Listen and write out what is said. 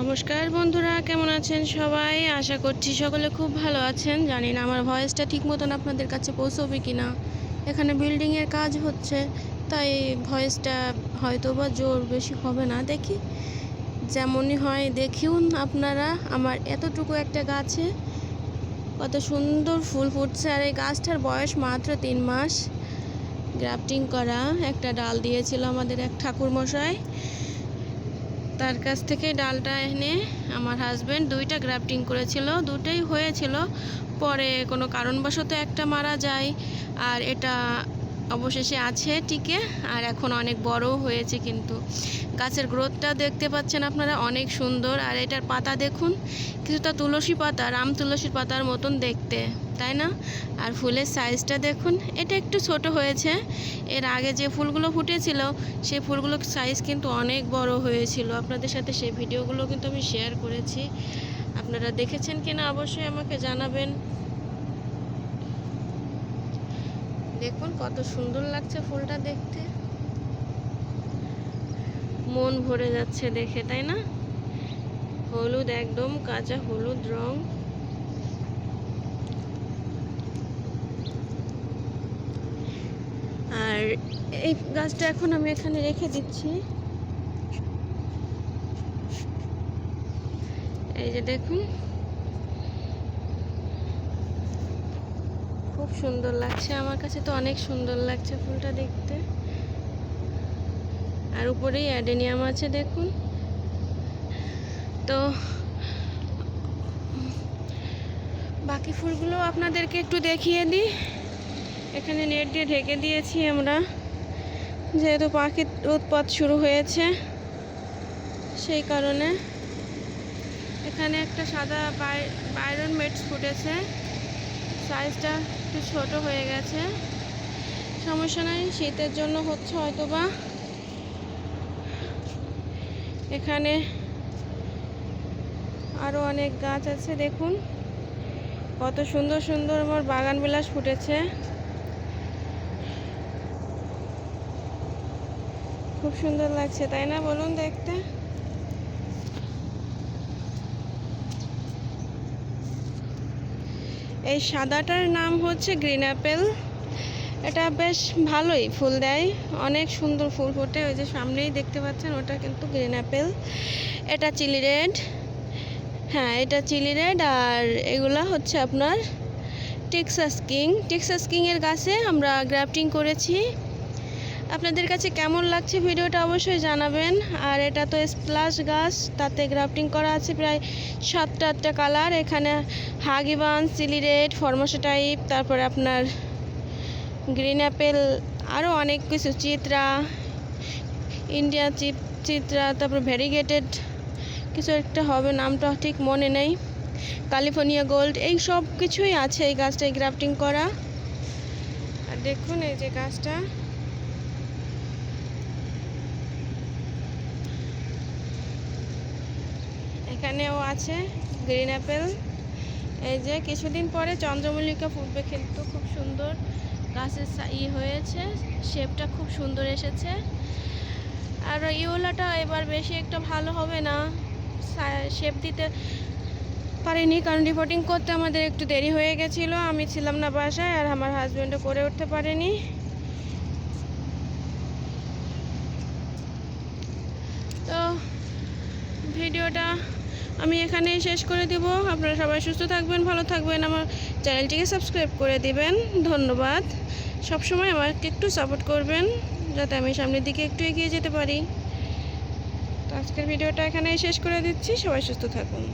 নমস্কার বন্ধুরা, কেমন আছেন সবাই? আশা করছি সকলে খুব ভালো আছেন। জানি না আমার ভয়েসটা ঠিক মতন আপনাদের কাছে পৌঁছবে কি না এখানে বিল্ডিংয়ের কাজ হচ্ছে, তাই ভয়েসটা হয়তো বা জোর বেশি হবে না। দেখি, যেমনই হয় দেখিউন আপনারা আমার এতটুকু একটা গাছে। কত সুন্দর ফুল ফুটছে, আর এই গাছটার বয়স মাত্র তিন মাস। গ্রাফটিং করা, একটা ডাল দিয়েছিল আমাদের এক ঠাকুর মশাই তার কাছ থেকে ডালটা এনে আমার হাজব্যান্ড দুইটা গ্রাফটিং করেছিল, দুটোই হয়েছিল। পরে কোনো কারণবশত একটা মারা যায়, আর এটা অবশেষে আছে টিকে, আর এখন অনেক বড় হয়েছে কিন্তু। গাছের গ্রোথটা দেখতে পাচ্ছেন আপনারা, অনেক সুন্দর। আর এটার পাতা দেখুন, কিছুটা তুলসী পাতা, রাম তুলসীর পাতার মতন দেখতে। তাই না? আর ফুলের সাইজটা দেখুন, এটা একটু ছোট হয়েছে। এর আগে যে ফুলগুলো ফুটেছিল, সেই ফুলগুলোর সাইজ কিন্তু অনেক বড় হয়েছিল। আপনাদের সাথে সেই ভিডিওগুলো কিন্তু আমি শেয়ার করেছি। আপনারা দেখেছেন কিনা অবশ্যই আমাকে জানাবেন। দেখুন কত সুন্দর লাগছে ফুলটা দেখতে। মন ভরে যাচ্ছে দেখে, তাই না? হলুদ একদম, কাঁচা হলুদ রং আর এই গাছটা এখন আমি এখানে রেখে দিচ্ছি। এই যে দেখুন। খুব সুন্দর লাগছে। আমার কাছে তো অনেক সুন্দর লাগছে ফুলটা দেখতে। আর উপরেই অ্যাডেনিয়াম আছে দেখুন। তো, বাকি ফুলগুলো আপনাদেরকে একটু দেখিয়ে দিই। এখানে নেট দিয়ে ঢেকে দিয়েছি আমরা। যেহেতু পাখির উৎপাত শুরু হয়েছে, সেই কারণে। এখানে একটা সাদা বাইরন মেটস ফুটেছে। সাইজটা একটু ছোট হয়ে গেছে। সমস্যা নাই, শীতের জন্য হচ্ছে হয়তো বা এখানে আরও অনেক গাছ আছে, দেখুন। কত সুন্দর সুন্দর আমার বাগান বিলাস ফুটেছে। খুব সুন্দর লাগছে, তাই না? বলুন দেখতে। এই সাদাটার নাম হচ্ছে গ্রিন অ্যাপেল। এটা বেশ ভালোই ফুল দেয়, অনেক সুন্দর ফুল ফোটে। ওই যে সামনেই দেখতে পাচ্ছেন, ওটা কিন্তু গ্রিন অ্যাপেল। এটা চিলি রেড। হ্যাঁ এটা চিলি রেড, আর এগুলা হচ্ছে আপনার টেক্সাস কিং। টেক্সাস কিংয়ের গাছে আমরা গ্রাফটিং করেছি। আপনাদের কাছে কেমন লাগছে ভিডিওটা অবশ্যই জানাবেন। আর এটা তো স্প্লাশ গাছ, তাতে গ্রাফটিং করা আছে প্রায় সাতটা আটটা কালার। এখানে হাগিবান, চিলি রেড ফরমাসা টাইপ, তারপরে আপনার গ্রিন অ্যাপেল আরও অনেক কিছু, চিত্রা ইন্ডিয়া চিপ, চিত্রা, তারপর ভেরিগেটেড, কিছু একটা হবে, নামটা ঠিক মনে নেই। ক্যালিফোর্নিয়া গোল্ড, এই সব কিছুই আছে এই গাছটায় গ্রাফটিং করা। আর দেখুন এই যে গাছটা। এখানেও আছে গ্রিন অ্যাপেল। এই যে কিছুদিন পরে চন্দ্রমল্লিকা ফুটবে কিন্তু খুব সুন্দর। গাছের ই হয়েছে, শেপটা খুব সুন্দর এসেছে। আর ইওলাটা এবার বেশি একটা ভালো হবে না। শেপ দিতে পারিনি কারণ রিপোর্টিং করতে আমাদের একটু দেরি হয়ে গেছিল। আমি ছিলাম না বাসায় আর আমার হাজব্যান্ডও করে উঠতে পারেনি। তো, ভিডিওটা আমি এখানেই শেষ করে দিব। আপনারা সবাই সুস্থ থাকবেন, ভালো থাকবেন। আমার চ্যানেলটিকে সাবস্ক্রাইব করে দিবেন। ধন্যবাদ। সবসময় আমাকে একটু সাপোর্ট করবেন, যাতে আমি সামনের দিকে একটু এগিয়ে যেতে পারি। তো আজকের ভিডিওটা এখানেই শেষ করে দিচ্ছি। সবাই সুস্থ থাকুন।